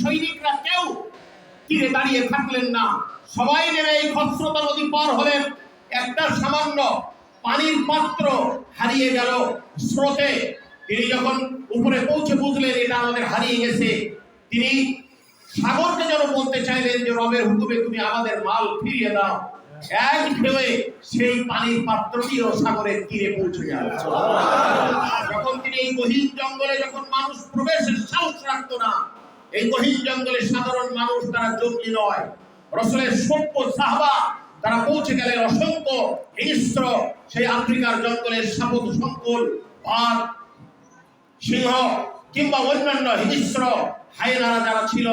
সৈনিকরা কেউ তীরে দাঁড়িয়ে থাকলেন না। সবাই নেমে এই খসরতা নদী পার হলেন। একটা সামান্য পানির পাত্র হারিয়ে গেল স্রোতে। তিনি যখন উপরে পৌঁছে বুঝলেন এটা আমাদের হারিয়ে গেছে, তিনি সাগরকে যেন বলতে চাইলেন যে, রবের হুকুমে তুমি আমাদের মাল ফিরিয়ে দাও। এক ঢেউয়ে সেই পানির পাত্রটিও সাগরের তীরে পৌঁছে গেল। যখন তিনি এই গহীন জঙ্গলে যখন মানুষ প্রবেশের সাহস রাখতো না এই গহীন জঙ্গলে সাধারণ মানুষ তারা জঙ্গি নয়। রসলের সভ্য সাহবা তারা পৌঁছে গেলেন অসংখ্য হিংস্র সেই আফ্রিকার জঙ্গলের সাপত সংকুল, বাঘ, সিংহ কিংবা অন্যান্য হিংস্র হায়নারা যারা ছিল,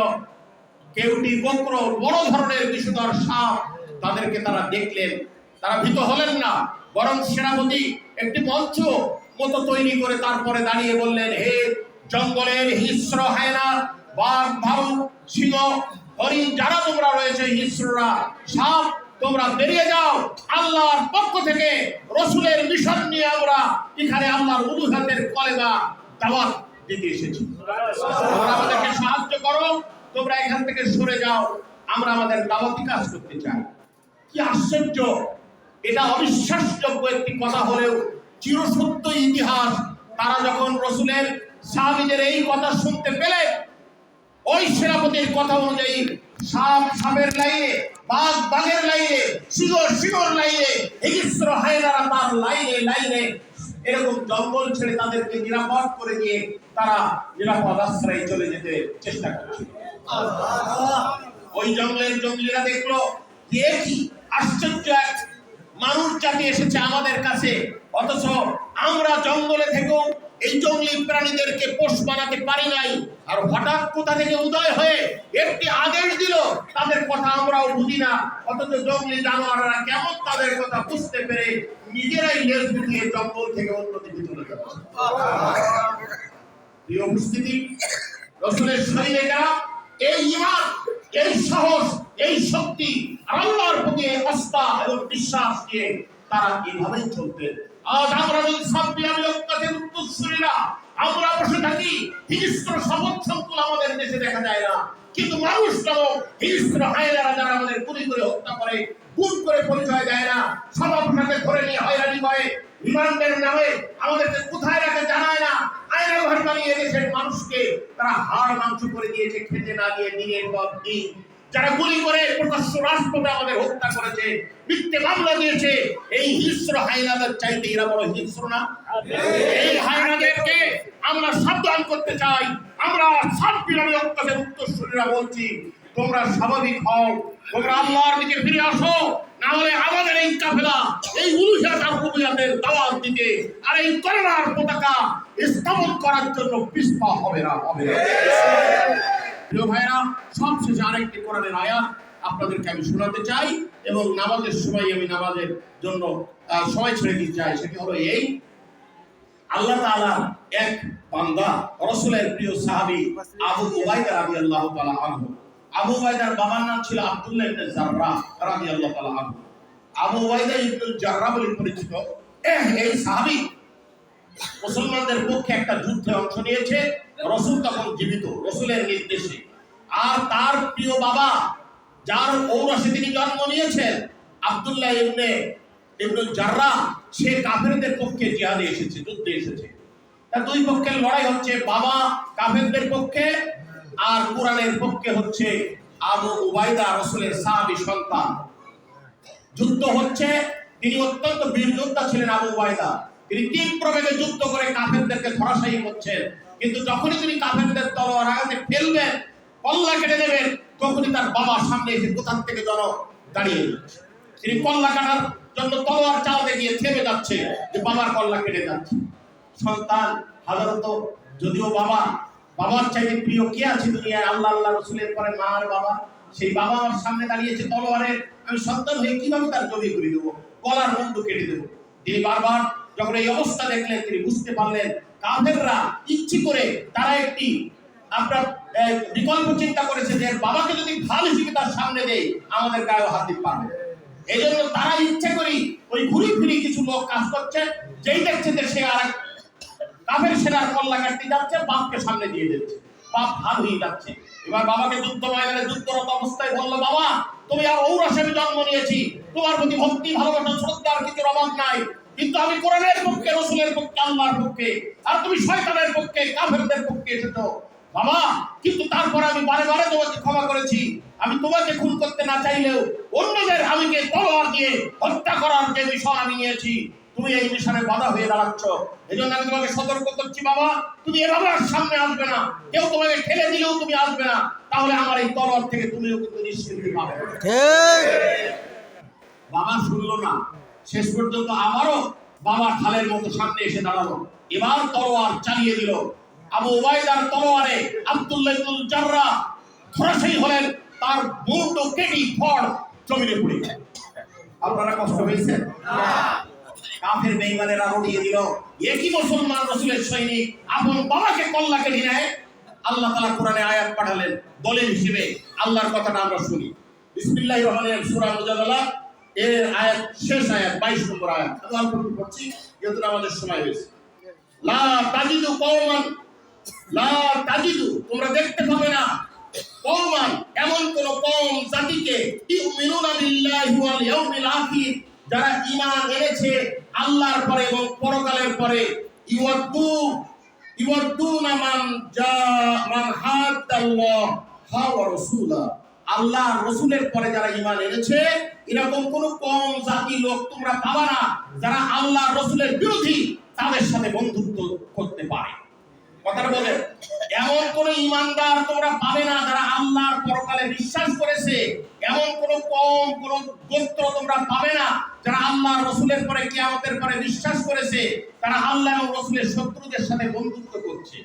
কেউটি বক্র, বড় ধরনের বিষধর সাপ তাদেরকে তারা দেখলেন। তারা ভীত হলেন না, বরং সেনাপতি একটি মঞ্চ মতো তৈরি করে তারপরে দাঁড়িয়ে বললেন, হে জঙ্গলের হিংস্র হায়না হরিণ যারা তোমরা রয়েছে হিংস্ররা তোমরা বেরিয়ে যাও। আল্লাহর পক্ষ থেকে রসুলের নিয়ে আমরা এখানে আমাদেরকে সাহায্য করো, তোমরা এখান থেকে সরে যাও। আমরা আমাদের দাওয়াতি কাজ করতে চাই। কি আশ্চর্য! এটা অবিশ্বাসযোগ্য একটি কথা হলেও চিরসত্য ইতিহাস। তারা যখন রসুলের সাহাবিদের এই কথা শুনতে পেলে ওই সেনাপতির কথা অনুযায়ী সাপ, সাপের লাইনে, বাঘ, বাঘের লাইনে শিগর শিগর লাইনে, হিংস্র হায়নারা তার লাইনে লাইনে এরকম জঙ্গল ছেড়ে তাদেরকে নিরাপদ করে দিয়ে তারা নিরাপদ আশ্রয়ে চলে যেতে চেষ্টা করছিল ওই জঙ্গলের জঙ্গলিরা দেখল যে আশ্চর্য এক মানুষ জাতি এসেছে আমাদের কাছে, অথচ আমরা জঙ্গলে থেকেও এই জঙ্গলি প্রাণীদেরকে পোষ বানাতে পারি নাই। আর হঠাৎ কোথা থেকে উদয় হয়ে একটি আদেশ দিল, তাদের কথা আমরাও বুঝি না। অথচ জঙ্গলি জানোয়াররা কেমন তাদের কথা বুঝতে পেরে নিজেরাই লেজ গুটিয়ে জঙ্গল থেকে অন্যদিকে চলে যাচ্ছে প্রিয় উপস্থিতি, রসুলের শরীরে যারা এই ইমান, এই সাহস, এই শক্তি, আল্লাহর প্রতি আস্থা এবং বিশ্বাস দিয়ে তারা এভাবেই চলতেন। আজ আমরা যদি সাব্বি আমি লক্ষ্যের উত্তরসূরিরা আমরা বসে থাকি, হিংস্র শপথ সংকুল আমাদের দেশে দেখা যায় না। কিন্তু মানুষ নামক হিংস্র হায়নারা যারা আমাদের গুলি করে হত্যা করে গুম করে পরিচয় দেয় না সভাপতিকে ধরে নিয়ে হয়রানি করে বিমানদের নামে আমাদেরকে কোথায় রাখে জানায় না। আয়না ঘর বানিয়ে দেশের মানুষকে তারা হাড় মাংস করে দিয়েছে, খেতে না দিয়ে দিনের পর দিন। যারা গুলি করে প্রকাশ্য রাষ্ট্রপতি আমাদের হত্যা করেছে, মিথ্যে মামলা দিয়েছে, এই হিংস্র হায়নাদের চাইতে এরা বড় হিংস্র না। এই হায়নাদেরকে আমরা সাবধান করতে চাই। আমরা সাত বিরামী অত্যাচার উত্তরসূরীরা বলছি, তোমরা স্বাভাবিক হও, তোমরা আল্লাহর দিকে ফিরে আসো, না হলে আমাদের এই কাফেলা, এই আর রুবিয়াতের দাওয়াত দিতে আর এই করোনার পতাকা স্থাপন করার জন্য পিস্পা হবে না হবে না। প্রিয় ভাইরা সবশেষে আরেকটি কোরআনের আয়াত আপনাদেরকে আমি শোনাতে চাই এবং নামাজের সময় আমি নামাজের জন্য সময় ছেড়ে দিতে চাই। সেটি হলো এই, আল্লাহ এক বান্দা প্রিয় আবু উবাইদা রাদিয়াল্লাহু আনহু। আবু বাবার নাম ছিল আব্দুল্লাহ ইবনে জাররাহ রাদিয়াল্লাহু তাআলা আনহু। আবু উবাইদা ইবনে বলে পরিচিত এই মুসলমানদের পক্ষে একটা যুদ্ধে অংশ নিয়েছে। রসুল তখন জীবিত, রসুলের নির্দেশে। আর তার প্রিয় বাবা, যার ঔরসে তিনি জন্ম নিয়েছেন, আব্দুল্লাহ ইবনে ইবনুল সে কাফেরদের পক্ষে জিহাদে এসেছে, যুদ্ধে এসেছে। তা দুই পক্ষের লড়াই হচ্ছে বাবা কাফেরদের পক্ষে, আর কোরআনের পক্ষে হচ্ছে আবু উবাইদা রসুলের সাহাবী সন্তান। যুদ্ধ হচ্ছে, তিনি অত্যন্ত বীর যোদ্ধা ছিলেন আবু উবাইদা তিনি তীব্র বেগে যুদ্ধ করে কাফেরদেরকে ধরাশায়ী করছেন। কিন্তু যখনই তিনি কাফেরদের তলোয়ার আঘাতে ফেলবেন, কল্লা কেটে দেবেন, তখনই তার বাবা সামনে এসে কোথার থেকে যেন দাঁড়িয়ে তিনি কল্লা কাটার জন্য তলোয়ার চালাতে গিয়ে থেমে যাচ্ছে যে বাবার কল্লা কেটে যাচ্ছে। সন্তান সাধারণত যদিও বাবা, বাবার চাইতে প্রিয় কে আছে দুনিয়ায়? আল্লাহ আল্লাহ, রসুলের পরে মা আর বাবা। সেই বাবা আমার সামনে দাঁড়িয়েছে তলোয়ারের আমি সন্তান হয়ে কীভাবে তার জমি করে দেবো? গলার বন্ধু কেটে দেবো। তিনি বারবার যখন এই অবস্থা দেখলেন, তিনি বুঝতে পারলেন কাফেররা ইচ্ছে করে তারা একটি, আপনার বিকল্প চিন্তা করেছে যে বাবাকে যদি ভালো হিসেবে তার সামনে দেয় আমাদের গায়ে হাত দিতে পারবে এই জন্য তারা ইচ্ছে করি ওই ঘুরি ফিরি কিছু লোক কাজ করছে, যেই দেখছে যে সে আর কাফের সেনার কল্লা কাটতে যাচ্ছে, বাপকে সামনে দিয়ে দিচ্ছে। বাপ ভাগ হয়ে যাচ্ছে। এবার বাবাকে যুদ্ধ ময়দানে যুদ্ধরত অবস্থায় বলল, বাবা, তুমি আর ঔরসে জন্ম নিয়েছি। তোমার প্রতি ভক্তি, ভালোবাসা, শ্রদ্ধার কিছুর অভাব নাই। কিন্তু আমি কোরআনের পক্ষে রসুলের পক্ষে আল্লাহর পক্ষে আর তুমি শয়তানের পক্ষে কাফেরদের পক্ষে এসেছ। বাবা কিন্তু তারপর আমি বারে বারে তোমাকে ক্ষমা করেছি। আমি তোমাকে খুন করতে না চাইলেও অন্যদের আমিকে তলোয়ার দিয়ে হত্যা করার যে মিশন আমি নিয়েছি তুমি এই মিশনে বাধা হয়ে দাঁড়াচ্ছ। এই জন্য আমি তোমাকে সতর্ক করছি বাবা তুমি এভাবে আর সামনে আসবে না। কেউ তোমাকে ঠেলে দিলেও তুমি আসবে না। তাহলে আমার এই তলোয়ার থেকে তুমিও কিন্তু নিশ্চিন্তি পাবে। বাবা শুনলো না। শেষ পর্যন্ত আমারও বাবা ঢালের মতো সামনে এসে দাঁড়াল। এবার তলোয়ার চালিয়ে দিল। আবু ওবায়দার তলোয়ারে আব্দুল্লাহ ইবনুল জাররা ধরাশায়ী হলেন, তার মুন্ড কেটি ফড় জমিনে পড়ে আপনারা কষ্ট পেয়েছেন? কাফের দিল, একই মুসলমান রসুলের সৈনিক আপন বাবাকে কল্লা কেটে নেয়। আল্লাহ তাআলা কোরআনে আয়াত পাঠালেন, দলিল হিসেবে আল্লাহর কথাটা আমরা শুনি। বিসমিল্লাহির রহমানির রহিম, সূরা মুজাদালা এর আয়াত, শেষ আয়াত 22 নম্বর আয়াত। আমি অল্প একটু যেহেতু আমাদের সময় হয়েছে। লা তাজিদু লা তাজিদু, তোমরা দেখতে পাবে না। এমন কোন জাতিকে, ইউমিনুনা বিল্লাহি ওয়াল ইয়াউমিল আখির, যারা ঈমান এনেছে আল্লাহর পরে এবং পরকালের পরে। ইওয়াদ্দু ইওয়াদ্দুনা মান জা, মান হাদাল্লাহ হা রাসূলা। আল্লাহ রসুলের পরে যারা ঈমান এনেছে এরকম কোন কম জাতি লোক তোমরা পাবা না যারা আল্লাহ রসুলের বিরোধী, তাদের সাথে বন্ধুত্ব করতে পারে। কথাটা এমন কোন ইমানদার তোমরা পাবে না যারা আল্লাহর পরকালে বিশ্বাস করেছে? এমন কোন কম কোন গোত্র তোমরা পাবে না যারা আল্লাহ রসুলের পরে কিয়ামতের পরে বিশ্বাস করেছে? তারা আল্লাহ এবং রসুলের শত্রুদের সাথে বন্ধুত্ব করছে।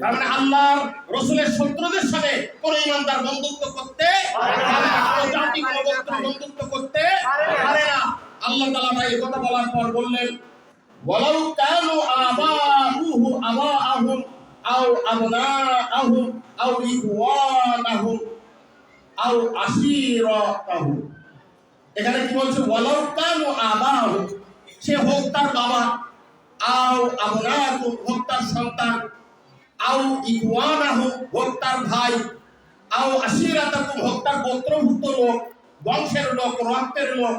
তার মানে আল্লাহর রসুলের শত্রুদের সাথে কোন ইমানদার বন্ধুত্ব করতে বন্ধুত্ব করতে পারে না। আল্লাহ তাআলা এই কথা বলার পর বললেন, ওয়ালাউ কানু আবাউহু আবাআহুম আও আবনাআহুম আও ইখওয়ানাহুম আও আশীরাতাহুম। এখানে কি বলছে? ওয়ালাউ কানু আবাহুম সে হোক তার বাবা, আও আবনাআহুম হোক তার সন্তান আও ইখওয়ানাহুম হোক তার ভাই আও আশীরাতাকুম হোক তার গোত্রভুক্ত লোক বংশের লোক রক্তের লোক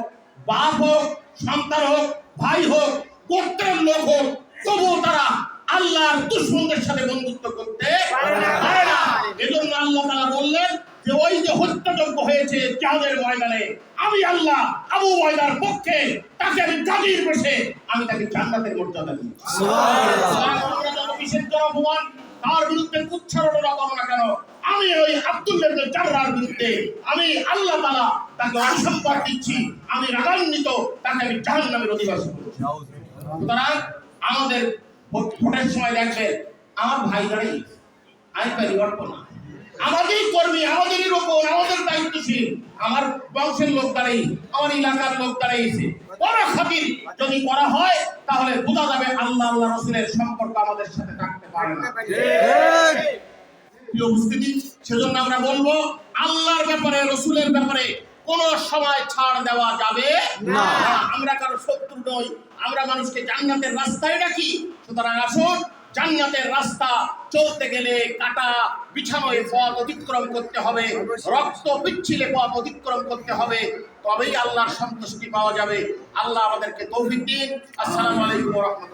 বাপ হোক সন্তান হোক ভাই হোক গোত্রের লোক হোক তবুও তারা আল্লাহর দুশ্মনদের সাথে বন্ধুত্ব করতে পারে না। এজন্য আল্লাহ তাআলা বললেন যে ওই যে হত্যাযজ্ঞ হয়েছে জাহাজের ময়দানে আমি আল্লাহ আবু ওয়াইদার পক্ষে তাকে আমি গাদির বসে আমি তাকে জান্নাতের মর্যাদা যত বিশেষ জনভুয়ান তার বিরুদ্ধে উচ্চারণা করো না কেন? আমি ওই আব্দুল্লাহ ইবনে বিরুদ্ধে আমি আল্লাহ তাআলা তাকে অসম্মান দিচ্ছি, আমি রাগান্বিত, তাকে আমি জাহান্নামের অধিবাসী করছি সুতরাং আমাদের ভোটের সময় দেখবে, আমার ভাই দাঁড়িয়ে আমি পরিবর্তন না আমাদেরই কর্মী, আমাদেরই রোপণ, আমাদের দায়িত্বশীল, আমার বংশের লোক দাঁড়িয়ে, আমার এলাকার লোক দাঁড়িয়েছে। বড় খাতির যদি করা হয়, তাহলে বোঝা যাবে আল্লাহ আল্লাহ রসুলের সম্পর্ক আমাদের সাথে উপস্থিতি সেজন্য আমরা বলব আল্লাহর ব্যাপারে রসুলের ব্যাপারে কোন সময় ছাড় দেওয়া যাবে না। আমরা কারও শত্রু নই আমরা মানুষকে জান্নাতের রাস্তায় সুতরাং আসুন জান্নাতের রাস্তা চলতে গেলে কাটা বিছানো এ পথ অতিক্রম করতে হবে রক্ত বিচ্ছিলে পথ অতিক্রম করতে হবে তবেই আল্লাহর সন্তুষ্টি পাওয়া যাবে। আল্লাহ আমাদেরকে তৌফিক দিন। আসসালামু আলাইকুম রাহমাতুল্লাহ।